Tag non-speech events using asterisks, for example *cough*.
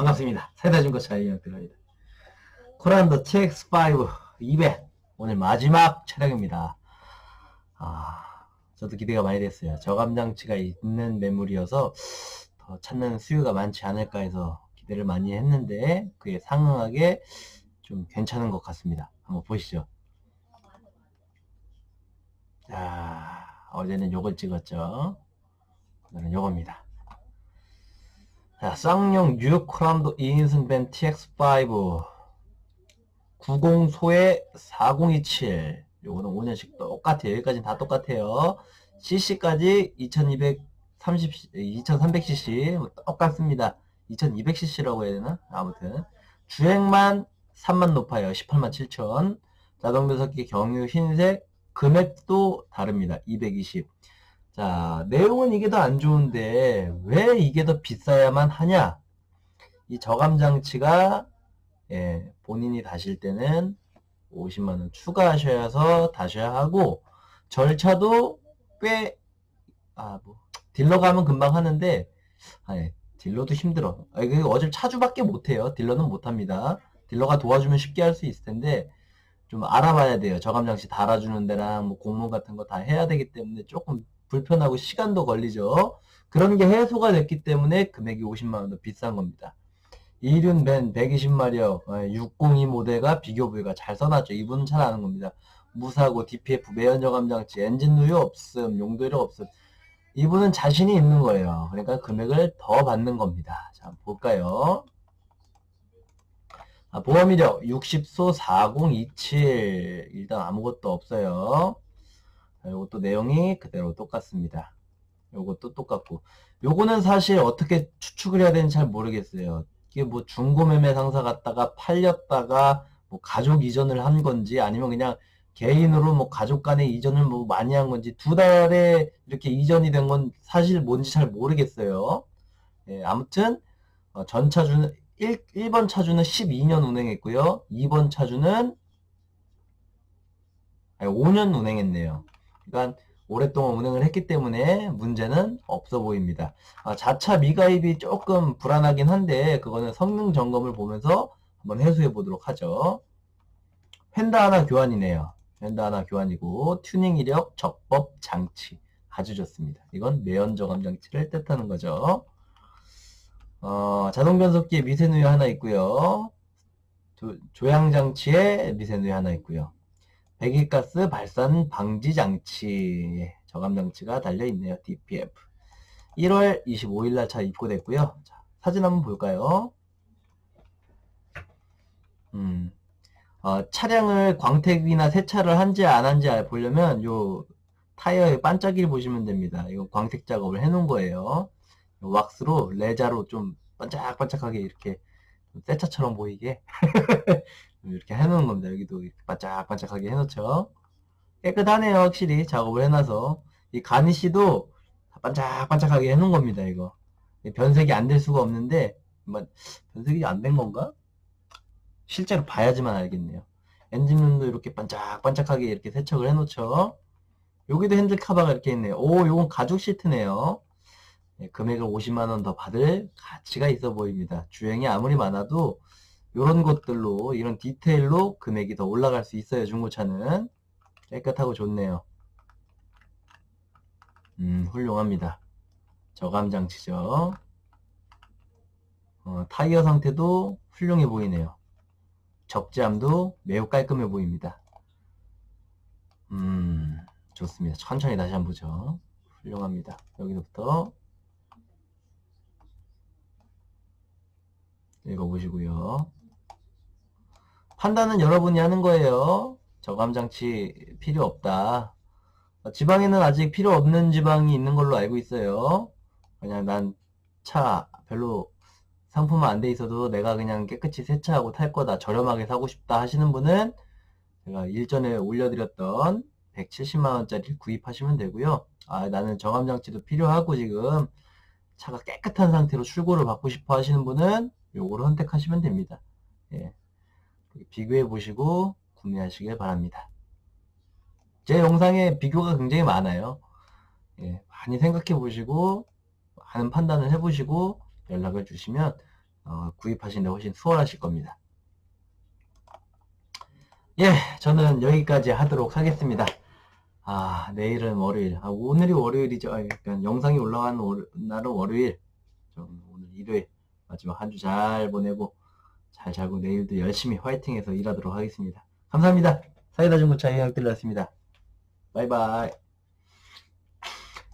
반갑습니다. 세대중고차 이현표입니다. 코란도 TX5 200 오늘 마지막 차량입니다. 아, 저도 기대가 많이 됐어요. 저감 장치가 있는 매물이어서 더 찾는 수요가 많지 않을까 해서 기대를 많이 했는데 그에 상응하게 좀 괜찮은 것 같습니다. 한번 보시죠. 자, 어제는 요걸 찍었죠. 오늘은 요겁니다. 자, 쌍용 6 코람도 2인승 밴 TX5 90소에 4027 요거는 5년씩 똑같아요. 여기까지는 다 똑같아요. CC까지 2230, 2300cc 뭐 똑같습니다. 2200cc라고 해야 되나? 아무튼 주행만 3만 높아요. 18만 7천 자동 변속기 경유 흰색 금액도 다릅니다. 220 자, 내용은 이게 더 안 좋은데 왜 이게 더 비싸야만 하냐? 이 저감 장치가 예, 본인이 다실 때는 50만 원 추가하셔서 다셔야 하고 절차도 꽤 아, 뭐 딜러 가면 금방 하는데 아니, 딜러도 힘들어. 아, 이거 어차피 차주밖에 못 해요. 딜러는 못 합니다. 딜러가 도와주면 쉽게 할 수 있을 텐데 좀 알아봐야 돼요. 저감 장치 달아주는 데랑 뭐 공문 같은 거 다 해야 되기 때문에 조금 불편하고 시간도 걸리죠. 그런 게 해소가 됐기 때문에 금액이 50만 원 더 비싼 겁니다. 이륜 벤 120마력 602 모델과 비교 부위가 잘 써놨죠. 이분은 잘 아는 겁니다. 무사고 DPF 매연 저감 장치 엔진 누유 없음 용도력 없음 이분은 자신이 있는 거예요. 그러니까 금액을 더 받는 겁니다. 자 볼까요? 아, 보험 이력 60소 4027 일단 아무것도 없어요. 이것도 내용이 그대로 똑같습니다. 요것도 똑같고 요거는 사실 어떻게 추측을 해야 되는지 잘 모르겠어요. 이게 뭐 중고매매 상사 갔다가 팔렸다가 뭐 가족 이전을 한 건지 아니면 그냥 개인으로 뭐 가족 간에 이전을 뭐 많이 한 건지 두 달에 이렇게 이전이 된 건 사실 뭔지 잘 모르겠어요. 예, 아무튼 어, 전 차주는 1, 1번 차주는 12년 운행했고요. 2번 차주는 아니, 5년 운행했네요. 그러니까 오랫동안 운행을 했기 때문에 문제는 없어 보입니다. 아, 자차 미가입이 조금 불안하긴 한데 그거는 성능 점검을 보면서 한번 해소해 보도록 하죠. 펜다 하나 교환이네요. 펜다 하나 교환이고 튜닝 이력 적법 장치 아주 좋습니다. 이건 매연 저감 장치를 뜻하는 거죠. 어, 자동 변속기에 미세누유 하나 있고요. 조, 조향 장치에 미세누유 하나 있고요. 배기가스 발산 방지 장치 저감 장치가 달려 있네요. DPF. 1월 25일 날 차 입고됐고요. 자, 사진 한번 볼까요? 음. 어, 차량을 광택이나 세차를 한지 안 한지 보려면 요 타이어의 반짝이를 보시면 됩니다. 이거 광택 작업을 해 놓은 거예요. 왁스로 레자로 좀 반짝반짝하게 이렇게 세차처럼 보이게 *laughs* 이렇게 해놓은 겁니다. 여기도 반짝반짝하게 해놓죠. 깨끗하네요. 확실히 작업을 해놔서 이 가니쉬도 반짝반짝하게 해놓은 겁니다. 이거 변색이 안 될 수가 없는데 뭐, 변색이 안 된 건가? 실제로 봐야지만 알겠네요. 엔진룸도 이렇게 반짝반짝하게 이렇게 세척을 해놓죠. 여기도 핸들 카바가 이렇게 있네요. 오, 요건 가죽 시트네요. 예, 금액을 50만 원 더 받을 가치가 있어 보입니다. 주행이 아무리 많아도 이런 것들로 이런 디테일로 금액이 더 올라갈 수 있어요. 중고차는 깨끗하고 좋네요. 음, 훌륭합니다. 저감 장치죠. 어, 타이어 상태도 훌륭해 보이네요. 적재함도 매우 깔끔해 보입니다. 음, 좋습니다. 천천히 다시 한번 보죠. 훌륭합니다. 여기서부터 읽어보시고요. 판단은 여러분이 하는 거예요. 저감장치 필요 없다. 지방에는 아직 필요 없는 지방이 있는 걸로 알고 있어요. 그냥 난 차 별로 상품은 안돼 있어도 내가 그냥 깨끗이 세차하고 탈 거다. 저렴하게 사고 싶다 하시는 분은 제가 일전에 올려드렸던 170만원짜리 구입하시면 되고요. 아, 나는 저감장치도 필요하고 지금 차가 깨끗한 상태로 출고를 받고 싶어 하시는 분은 요거를 선택하시면 됩니다. 예. 비교해 보시고 구매하시길 바랍니다. 제 영상에 비교가 굉장히 많아요. 예, 많이 생각해 보시고 많은 판단을 해 보시고 연락을 주시면 어, 구입하시는 데 훨씬 수월하실 겁니다. 예, 저는 여기까지 하도록 하겠습니다. 아, 내일은 월요일. 아, 오늘이 월요일이죠. 아, 그러니까 영상이 올라가는 월, 날은 월요일. 좀 오늘 일요일 마지막 한 주 잘 보내고 잘 자고 내일도 열심히 화이팅해서 일하도록 하겠습니다. 감사합니다. 사이다 중고차 이학들이었습니다. 바이바이.